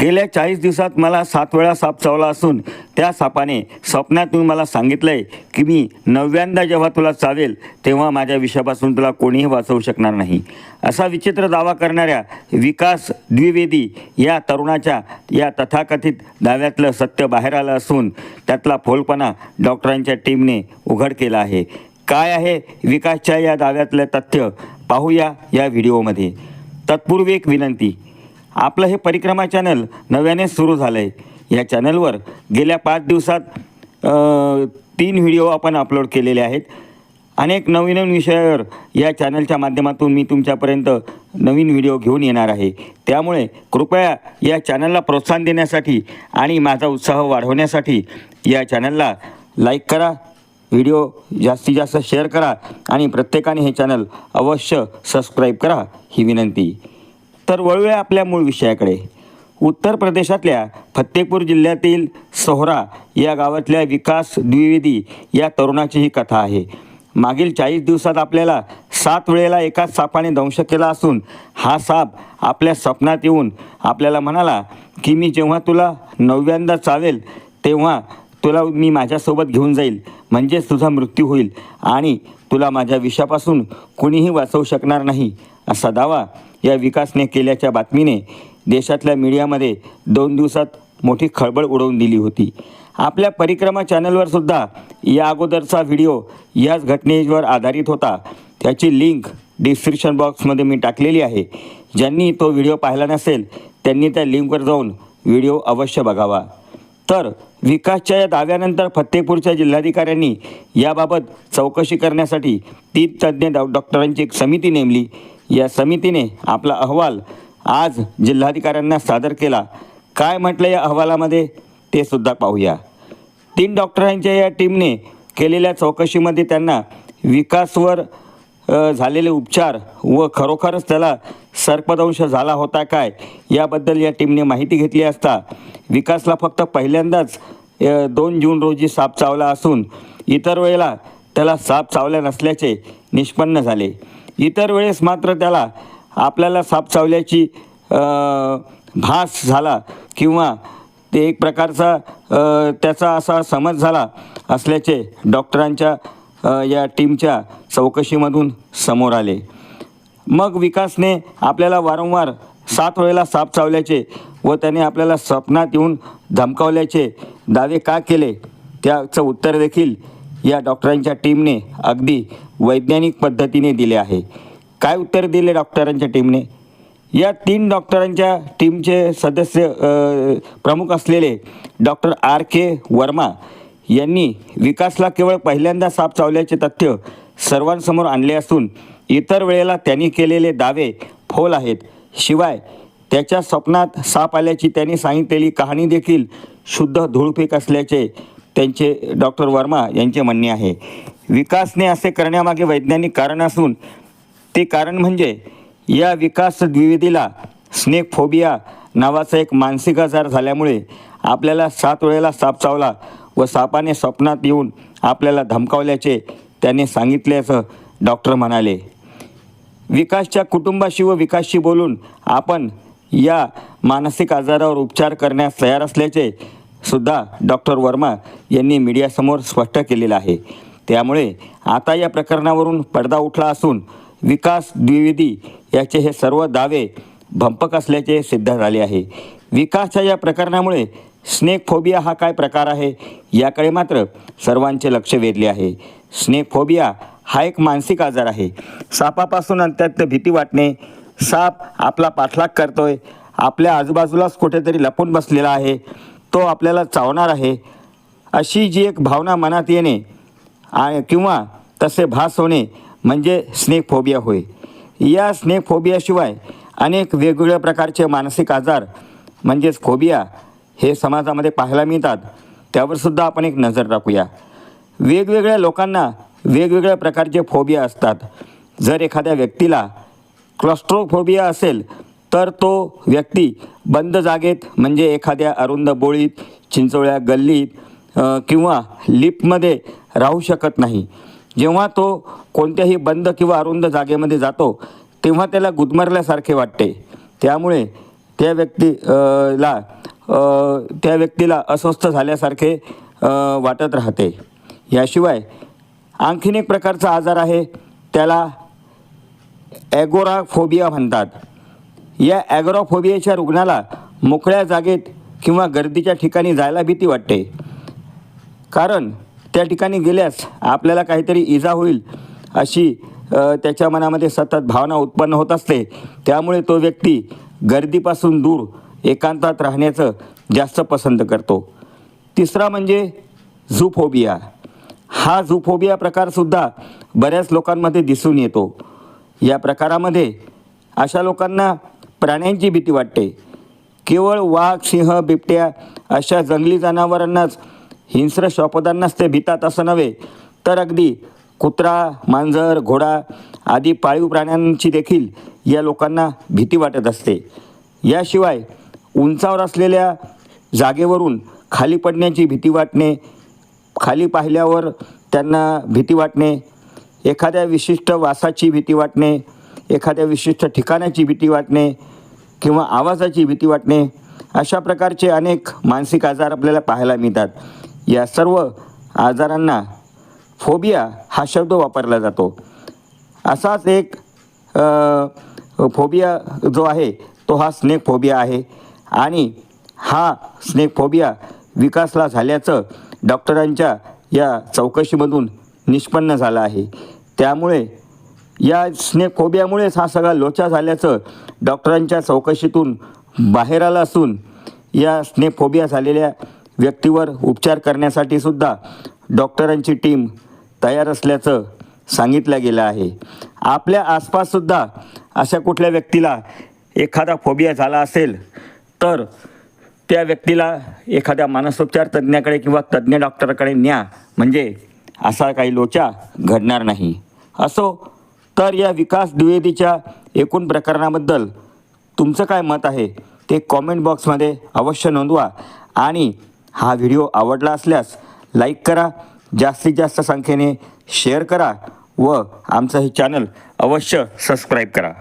गेल्या चाळीस दिवसात मला सात वेळा साप चावला असून त्या सापाने स्वप्नात मी मला सांगितलंय की मी नव्यांदा जेव्हा तुला चावेल तेव्हा माझ्या विषापासून तुला कोणीही वाचवू शकणार नाही. असा विचित्र दावा करणाऱ्या विकास द्विवेदी या तरुणाच्या या तथाकथित दाव्यातलं सत्य बाहेर आलं असून त्यातला फोलपणा डॉक्टरांच्या टीमने उघड केला आहे. काय आहे विकासच्या या दाव्यातलं तथ्य? पाहूया या व्हिडिओमध्ये. तत्पूर्वी एक विनंती. आपलं हे परिक्रमा चॅनल नव्याने सुरू झालं आहे या चॅनलवर गेल्या पाच दिवसात तीन व्हिडिओ आपण अपलोड केलेले आहेत. अनेक नवीन नवीन विषयावर या चॅनलच्या माध्यमातून मी तुमच्यापर्यंत नवीन व्हिडिओ घेऊन येणार आहे. त्यामुळे कृपया या चॅनलला प्रोत्साहन देण्यासाठी आणि माझा उत्साह वाढवण्यासाठी या चॅनलला लाईक करा व्हिडिओ जास्तीत जास्त शेअर करा आणि प्रत्येकाने हे चॅनल अवश्य सबस्क्राईब करा ही विनंती. तर वळूया आपल्या मूळ विषयाकडे. उत्तर प्रदेशातल्या फतेपूर जिल्ह्यातील सोहरा या गावातल्या विकास द्विवेदी या तरुणाची ही कथा आहे. मागील चाळीस दिवसात आपल्याला सात वेळेला एकाच सापाने दंश केला असून हा साप आपल्या स्वप्नात येऊन आपल्याला म्हणाला की मी जेव्हा तुला नवव्यांदा चावेल तेव्हा तुला मी माझ्यासोबत घेऊन जाईल. म्हणजेच तुझा मृत्यू होईल आणि तुला माझ्या विषापासून कुणीही वाचवू शकणार नाही असा दावा या विकासने केल्याच्या बातमीने देशातल्या मीडियामध्ये दोन दिवसात मोठी खळबळ उडवून दिली होती. आपल्या परिक्रमा चॅनलवर सुद्धा या अगोदरचा व्हिडिओ याच घटनेवर आधारित होता. त्याची लिंक डिस्क्रिप्शन बॉक्समध्ये मी टाकलेली आहे. ज्यांनी तो व्हिडिओ पाहिला नसेल त्यांनी त्या लिंकवर जाऊन व्हिडिओ अवश्य बघावा. तर विकासच्या या दाव्यानंतर फतेपूरच्या जिल्हाधिकाऱ्यांनी याबाबत चौकशी करण्यासाठी तीन तज्ज्ञ डॉ डॉक्टरांची एक समिती नेमली. या समितीने आपला अहवाल आज जिल्हाधिकाऱ्यांना सादर केला. काय म्हटलं या अहवालामध्ये? ते सुद्धा पाहूया. तीन डॉक्टरांच्या या टीमने केलेल्या चौकशीमध्ये त्यांना विकासवर झालेले उपचार व खरोखरच त्याला सर्पदंश झाला होता काय? याबद्दल या टीमने माहिती घेतली असता विकासला फक्त पहिल्यांदाच दोन जून रोजी साप चावला असून इतर वेळेला त्याला साप चावल्या नसल्याचे निष्पन्न झाले. इतर वेळेस मात्र त्याला आपल्याला साप चावल्याची भास झाला किंवा ते एक प्रकारचा त्याचा असा समज झाला असल्याचे डॉक्टरांच्या या टीमच्या चौकशीमधून समोर आले. मग विकासने आपल्याला वारंवार सात वेळेला साप चावल्याचे व त्याने आपल्याला स्वप्नात येऊन धमकावल्याचे दावे का केले? त्याचं उत्तर देखील या डॉक्टरांच्या टीमने अगदी वैज्ञानिक पद्धतीने दिले आहे. काय उत्तर दिले डॉक्टरांच्या टीमने? या तीन डॉक्टरांच्या टीमचे सदस्य प्रमुख असलेले डॉक्टर आर के वर्मा यांनी विकासला केवळ पहिल्यांदा साप चावल्याचे तथ्य सर्वांसमोर आणले असून इतर वेळेला त्यांनी केलेले दावे फोल आहेत. शिवाय त्याच्या स्वप्नात साप आल्याची त्यांनी सांगितलेली कहाणी देखील शुद्ध धूळफेक असल्याचे त्यांचे डॉक्टर वर्मा यांचे म्हणणे आहे. विकासने असे करण्यामागे वैज्ञानिक कारण असून ते कारण म्हणजे या विकास द्विवेदीला स्नेक फोबिया नावाचा एक मानसिक आजार झाल्यामुळे आपल्याला सात वेळेला साप चावला व सापाने स्वप्नात येऊन आपल्याला धमकावल्याचे त्याने सांगितल्याचं डॉक्टर म्हणाले. विकासच्या कुटुंबाशी व विकासशी बोलून आपण या मानसिक आजारावर उपचार करण्यास तयार असल्याचे सुद्धा डॉक्टर वर्मा यांनी मीडियासमोर स्पष्ट केलेलं आहे. त्यामुळे आता या प्रकरणावरून पडदा उठला असून विकास द्विवेदी याचे हे सर्व दावे भंपक असल्याचे सिद्ध झाले आहे. विकासच्या या प्रकरणामुळे स्नेक फोबिया हा काय प्रकार आहे याकडे मात्र सर्वांचे लक्ष वेधले आहे. स्नेक फोबिया हा एक मानसिक आजार आहे. सापापासून अत्यंत भीती वाटणे साप आपला पाठलाग करतोय आपल्या आजूबाजूलाच कुठेतरी लपून बसलेला आहे तो आपल्याला चावणार आहे अशी जी एक भावना मनात येणे आ- किंवा तसे भास होणे म्हणजे स्नेक फोबिया होय. या स्नेक फोबियाशिवाय अनेक वेगवेगळ्या प्रकारचे मानसिक आजार म्हणजेच फोबिया हे समाजामध्ये पाहायला मिळतात. त्यावरसुद्धा आपण एक नजर टाकूया. वेगवेगळ्या लोकांना वेगवेगळ्या प्रकारचे फोबिया असतात. जर एखाद्या व्यक्तीला क्लॉस्ट्रोफोबिया असेल तर तो व्यक्ती बंद जागेत म्हणजे एखाद्या अरुंद बोळीत चिंचोळ्या गल्लीत किंवा लिफ्टमध्ये राहू शकत नाही. जेव्हा तो कोणत्याही बंद किंवा अरुंद जागेमध्ये जातो तेव्हा त्याला गुदमरल्यासारखे वाटते. त्यामुळे त्या व्यक्ती ला त्या व्यक्तीला अस्वस्थ झाल्यासारखे वाटत राहते. याशिवाय आणखीन एक प्रकारचा आजार आहे त्याला ॲगोराफोबिया म्हणतात. या ॲगोराफोबियाच्या रुग्णाला मोकळ्या जागेत किंवा गर्दीच्या ठिकाणी जायला भीती वाटते. कारण त्या ठिकाणी गेल्यास आपल्याला काहीतरी इजा होईल अशी त्याच्या मनामध्ये सतत भावना उत्पन्न होत असते. त्यामुळे तो व्यक्ती गर्दीपासून दूर एकांतात राहण्याचं जास्त पसंत करतो. तिसरा म्हणजे झूफोबिया. हा झुफोबिया प्रकारसुद्धा बऱ्याच लोकांमध्ये दिसून येतो. या प्रकारामध्ये अशा लोकांना प्राण्यांची भीती वाटते. केवळ वाघ सिंह बिबट्या अशा जंगली जनावरांनाच हिंस्र श्वापदांनाच ते भितात असं नव्हे तर अगदी कुत्रा मांजर घोडा आदी पाळीव प्राण्यांची देखील या लोकांना भीती वाटत असते. याशिवाय उंचावर असलेल्या जागेवरून खाली पडण्याची भीती वाटणे खाली पाहिल्यावर त्यांना भीती वाटणे एखाद्या विशिष्ट वासाची भीती वाटणे एखाद्या विशिष्ट ठिकाणाची भीती वाटणे किंवा आवाजाची भीती वाटणे अशा प्रकारचे अनेक मानसिक आजार आपल्याला पाहायला मिळतात. या सर्व आजारांना फोबिया हा शब्द वापरला जातो. असाच एक फोबिया जो आहे तो हा स्नेक फोबिया आहे आणि हा स्नेक फोबिया विकासला झाल्याचं डॉक्टरांच्या या चौकशीमधून निष्पन्न झालं आहे. त्यामुळे या स्नेकोबियामुळेच हा सगळा लोचा झाल्याचं डॉक्टरांच्या चौकशीतून बाहेर आलं असून या स्नेफोबिया झालेल्या व्यक्तीवर उपचार करण्यासाठी सुद्धा डॉक्टरांची टीम तयार असल्याचं सांगितलं गेलं आहे. आपल्या आसपाससुद्धा अशा कुठल्या व्यक्तीला एखादा फोबिया झाला असेल तर त्या व्यक्तीला एखाद्या मानसोपचार तज्ज्ञाकडे किंवा तज्ज्ञ डॉक्टरकडे न्या. म्हणजे असा काही लोचा घडणार नाही. असो तर या विकास द्विवेदीच्या एकूण प्रकरणाबद्दल तुमचं काय मत आहे ते कॉमेंट बॉक्समध्ये अवश्य नोंदवा. आणि हा व्हिडिओ आवडला असल्यास लाईक करा जास्तीत जास्त संख्येने शेअर करा व आमचं हे चॅनल अवश्य सबस्क्राईब करा.